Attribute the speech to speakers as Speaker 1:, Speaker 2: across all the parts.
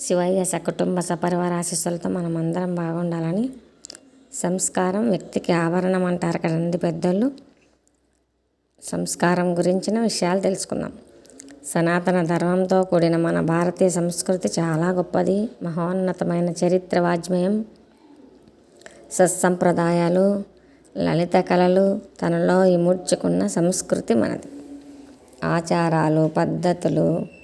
Speaker 1: శివయ్య సకుటుంబ సపరివార ఆశీస్సులతో మనం అందరం బాగుండాలని సంస్కారం వ్యక్తికి ఆభరణం అంటారు కదండి పెద్దోళ్ళు. సంస్కారం గురించిన విషయాలు తెలుసుకుందాం. సనాతన ధర్మంతో కూడిన మన భారతీయ సంస్కృతి చాలా గొప్పది. మహోన్నతమైన చరిత్ర వాజ్మయం. సత్సంప్రదాయాలు లలిత కళలు తనలో ఇముడ్చుకున్న సంస్కృతి మనది. ఆచారాలు పద్ధతులు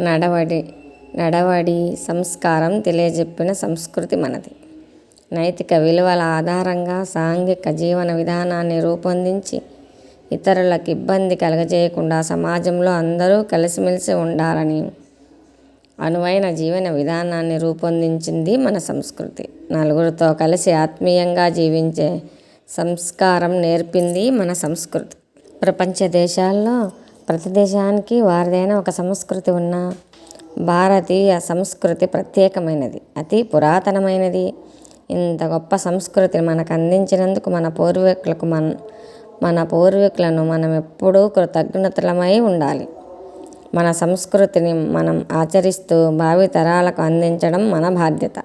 Speaker 1: నడవడి నడవడి సంస్కారం తెలియజెప్పిన సంస్కృతి మనది. నైతిక విలువల ఆధారంగా సాంఘిక జీవన విధానాన్ని రూపొందించి ఇతరులకు ఇబ్బంది కలగజేయకుండా సమాజంలో అందరూ కలిసిమెలిసి ఉండాలని అనువైన జీవన విధానాన్ని రూపొందించింది మన సంస్కృతి. నలుగురితో కలిసి ఆత్మీయంగా జీవించే సంస్కారం నేర్పింది మన సంస్కృతి. ప్రపంచ దేశాల్లో ప్రతి దేశానికి వారిదైన ఒక సంస్కృతి ఉన్న భారతీయ సంస్కృతి ప్రత్యేకమైనది. అతి పురాతనమైనది. ఇంత గొప్ప సంస్కృతిని మనకు అందించినందుకు మన పూర్వీకులకు మన మన పూర్వీకులను మనం ఎప్పుడూ కృతజ్ఞతలమై ఉండాలి. మన సంస్కృతిని మనం ఆచరిస్తూ భావితరాలకు అందించడం మన బాధ్యత.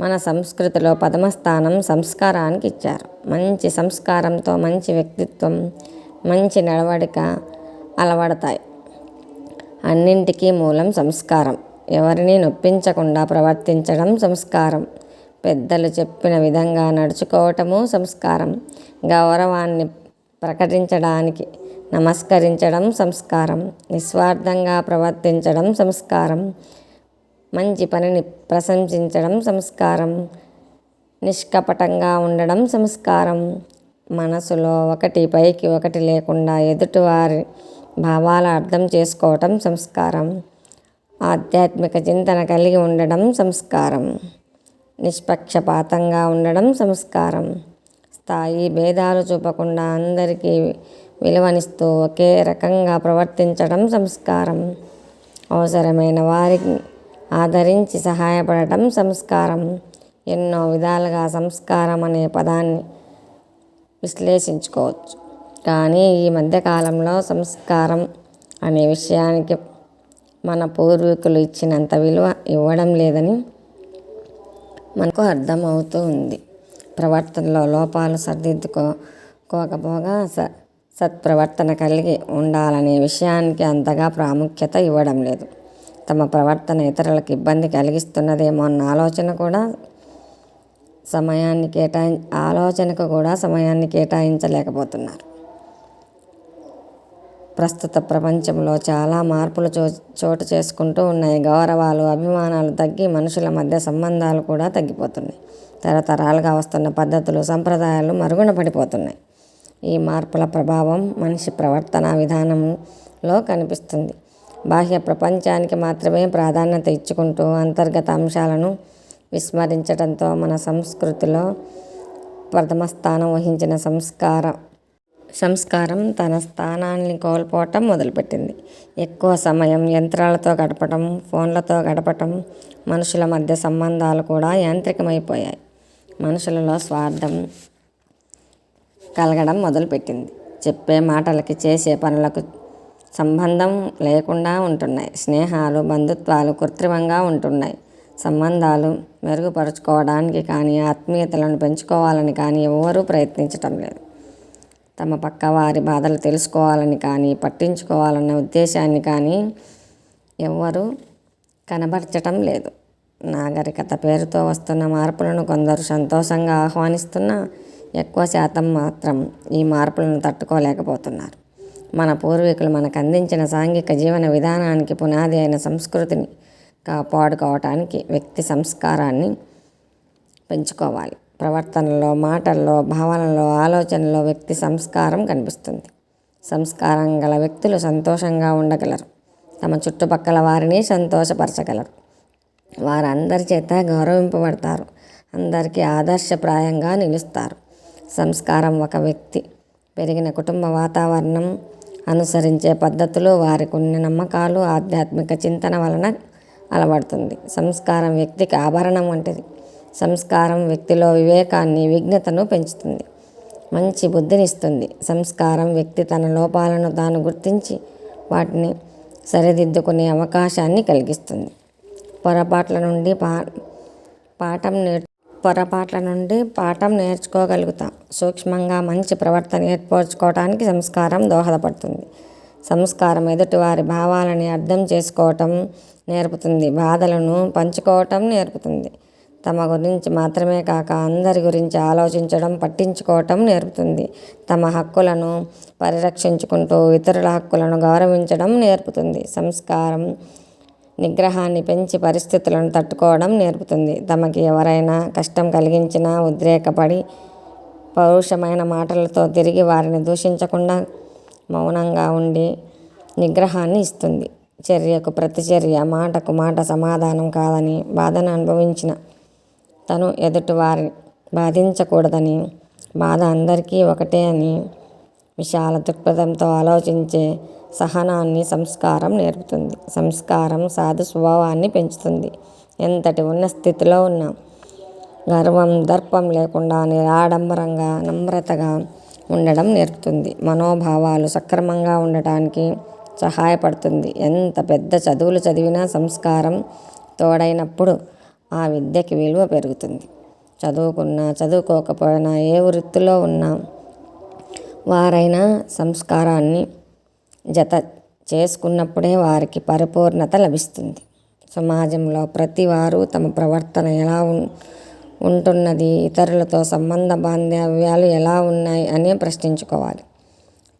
Speaker 1: మన సంస్కృతిలో పదమస్థానం సంస్కారానికి ఇచ్చారు. మంచి సంస్కారంతో మంచి వ్యక్తిత్వం మంచి నడవడిక అలవడతాయి. అన్నింటికీ మూలం సంస్కారం. ఎవరిని నొప్పించకుండా ప్రవర్తించడం సంస్కారం. పెద్దలు చెప్పిన విధంగా నడుచుకోవటము సంస్కారం. గౌరవాన్ని ప్రకటించడానికి నమస్కరించడం సంస్కారం. నిస్వార్థంగా ప్రవర్తించడం సంస్కారం. మంచి పనిని ప్రశంసించడం సంస్కారం. నిష్కపటంగా ఉండడం సంస్కారం. మనసులో ఒకటి పైకి ఒకటి లేకుండా ఎదుటివారి భావాల అర్థం చేసుకోవటం సంస్కారం. ఆధ్యాత్మిక చింతన కలిగి ఉండడం సంస్కారం. నిష్పక్షపాతంగా ఉండడం సంస్కారం. స్థాయి భేదాలు చూపకుండా అందరికీ విలువనిస్తూ ఒకే రకంగా ప్రవర్తించడం సంస్కారం. అవసరమైన వారికి ఆదరించి సహాయపడటం సంస్కారం. ఎన్నో విధాలుగా సంస్కారం అనే పదాన్ని విశ్లేషించుకోవచ్చు. కానీ ఈ మధ్యకాలంలో సంస్కారం అనే విషయానికి మన పూర్వీకులు ఇచ్చినంత విలువ ఇవ్వడం లేదని మనకు అర్థమవుతూ ఉంది. ప్రవర్తనలో లోపాలు సరిదిద్దుకోకపోగా స సత్ప్రవర్తన కలిగి ఉండాలనే విషయానికి అంతగా ప్రాముఖ్యత ఇవ్వడం లేదు. తమ ప్రవర్తన ఇతరులకు ఇబ్బంది కలిగిస్తున్నదేమో అన్న ఆలోచన కూడా సమయాన్ని కేటాయి ఆలోచనకు కూడా సమయాన్ని కేటాయించలేకపోతున్నారు. ప్రస్తుత ప్రపంచంలో చాలా మార్పులు చో చోటు చేసుకుంటూ ఉన్నాయి. గౌరవాలు అభిమానాలు తగ్గి మనుషుల మధ్య సంబంధాలు కూడా తగ్గిపోతున్నాయి. తరతరాలుగా వస్తున్న పద్ధతులు సంప్రదాయాలు మరుగున పడిపోతున్నాయి. ఈ మార్పుల ప్రభావం మనిషి ప్రవర్తన విధానంలో కనిపిస్తుంది. బాహ్య ప్రపంచానికి మాత్రమే ప్రాధాన్యత ఇచ్చుకుంటూ అంతర్గత అంశాలను విస్మరించడంతో మన సంస్కృతిలో ప్రథమ స్థానం వహించిన సంస్కారం సంస్కారం తన స్థానాన్ని కోల్పోవటం మొదలుపెట్టింది. ఎక్కువ సమయం యంత్రాలతో గడపటం ఫోన్లతో గడపటం మనుషుల మధ్య సంబంధాలు కూడా యాంత్రికమైపోయాయి. మనుషులలో స్వార్థం కలగడం మొదలుపెట్టింది. చెప్పే మాటలకి చేసే పనులకు సంబంధం లేకుండా ఉంటున్నాయి. స్నేహాలు బంధుత్వాలు కృత్రిమంగా ఉంటున్నాయి. సంబంధాలు మెరుగుపరుచుకోవడానికి కానీ ఆత్మీయతలను పెంచుకోవాలని కానీ ఎవరూ ప్రయత్నించటం లేదు. తమ పక్క వారి బాధలు తెలుసుకోవాలని కానీ పట్టించుకోవాలన్న ఉద్దేశాన్ని కానీ ఎవ్వరూ కనబరచటం లేదు. నాగరికత పేరుతో వస్తున్న మార్పులను కొందరు సంతోషంగా ఆహ్వానిస్తున్నా ఎక్కువ శాతం మాత్రం ఈ మార్పులను తట్టుకోలేకపోతున్నారు. మన పూర్వీకులు మనకు అందించిన సాంఘిక జీవన విధానానికి పునాది అయిన సంస్కృతిని కాపాడుకోవటానికి వ్యక్తి సంస్కారాన్ని పెంచుకోవాలి. ప్రవర్తనలో మాటల్లో భావనలో ఆలోచనలో వ్యక్తి సంస్కారం కనిపిస్తుంది. సంస్కారం గల వ్యక్తులు సంతోషంగా ఉండగలరు. తమ చుట్టుపక్కల వారిని సంతోషపరచగలరు. వారందరి చేత గౌరవింపబడతారు. అందరికీ ఆదర్శప్రాయంగా నిలుస్తారు. సంస్కారం ఒక వ్యక్తి. పెరిగిన కుటుంబ వాతావరణం అనుసరించే పద్ధతులు వారికి ఉన్న నమ్మకాలు ఆధ్యాత్మిక చింతన వలన అలవడుతుంది. సంస్కారం వ్యక్తికి ఆభరణం వంటిది. సంస్కారం వ్యక్తిలో వివేకాన్ని విఘ్నతను పెంచుతుంది. మంచి బుద్ధినిస్తుంది. సంస్కారం వ్యక్తి తన లోపాలను తాను గుర్తించి వాటిని సరిదిద్దుకునే అవకాశాన్ని కలిగిస్తుంది. పొరపాట్ల నుండి పా పాఠం నేర్ పొరపాట్ల నుండి పాఠం నేర్చుకోగలుగుతాం. సూక్ష్మంగా మంచి ప్రవర్తన ఏర్పరచుకోవడానికి సంస్కారం దోహదపడుతుంది. సంస్కారం ఎదుటివారి భావాలని అర్థం చేసుకోవటం నేర్పుతుంది. బాధలను పంచుకోవటం నేర్పుతుంది. తమ గురించి మాత్రమే కాక అందరి గురించి ఆలోచించడం పట్టించుకోవటం నేర్పుతుంది. తమ హక్కులను పరిరక్షించుకుంటూ ఇతరుల హక్కులను గౌరవించడం నేర్పుతుంది. సంస్కారం నిగ్రహాన్ని పెంచి పరిస్థితులను తట్టుకోవడం నేర్పుతుంది. తమకి ఎవరైనా కష్టం కలిగించినా ఉద్రేకపడి పౌరుషమైన మాటలతో తిరిగి వారిని దూషించకుండా మౌనంగా ఉండి నిగ్రహాన్ని ఇస్తుంది. చర్యకు ప్రతిచర్య మాటకు మాట సమాధానం కాదని బాధను అనుభవించిన తను ఎదుటివారి బాధించకూడదని బాధ అందరికీ ఒకటే అని విశాల దృక్పథంతో ఆలోచించే సహనాన్ని సంస్కారం నేర్పుతుంది. సంస్కారం సాధు స్వభావాన్ని పెంచుతుంది. ఎంతటి ఉన్న స్థితిలో ఉన్నా గర్వం దర్పం లేకుండా నిరాడంబరంగా నమ్రతగా ఉండడం నేర్పుతుంది. మనోభావాలు సక్రమంగా ఉండటానికి సహాయపడుతుంది. ఎంత పెద్ద చదువులు చదివినా సంస్కారం తోడైనప్పుడు ఆ విద్యకి విలువ పెరుగుతుంది. చదువుకున్నా చదువుకోకపోయినా ఏ వృత్తిలో ఉన్నా వారైనా సంస్కారాన్ని జత చేసుకున్నప్పుడే వారికి పరిపూర్ణత లభిస్తుంది. సమాజంలో ప్రతి వారు తమ ప్రవర్తన ఎలా ఉంటున్నది ఇతరులతో సంబంధ బాంధవ్యాలు ఎలా ఉన్నాయి అని ప్రశ్నించుకోవాలి.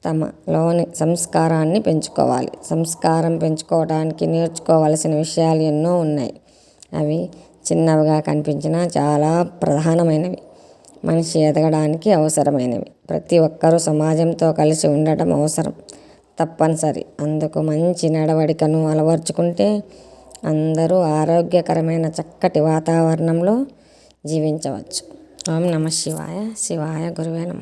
Speaker 1: తమలోని సంస్కారాన్ని పెంచుకోవాలి. సంస్కారం పెంచుకోవడానికి నేర్చుకోవలసిన విషయాలు ఎన్నో ఉన్నాయి. అవి చిన్నవిగా కనిపించినా చాలా ప్రధానమైనవి. మనిషి ఎదగడానికి అవసరమైనవి. ప్రతి ఒక్కరూ సమాజంతో కలిసి ఉండటం అవసరం తప్పనిసరి. అందుకు మంచి నడవడికను అలవర్చుకుంటే అందరూ ఆరోగ్యకరమైన చక్కటి వాతావరణంలో జీవించవచ్చు. ఓం నమ శివాయ. శివాయ గురువే నమ.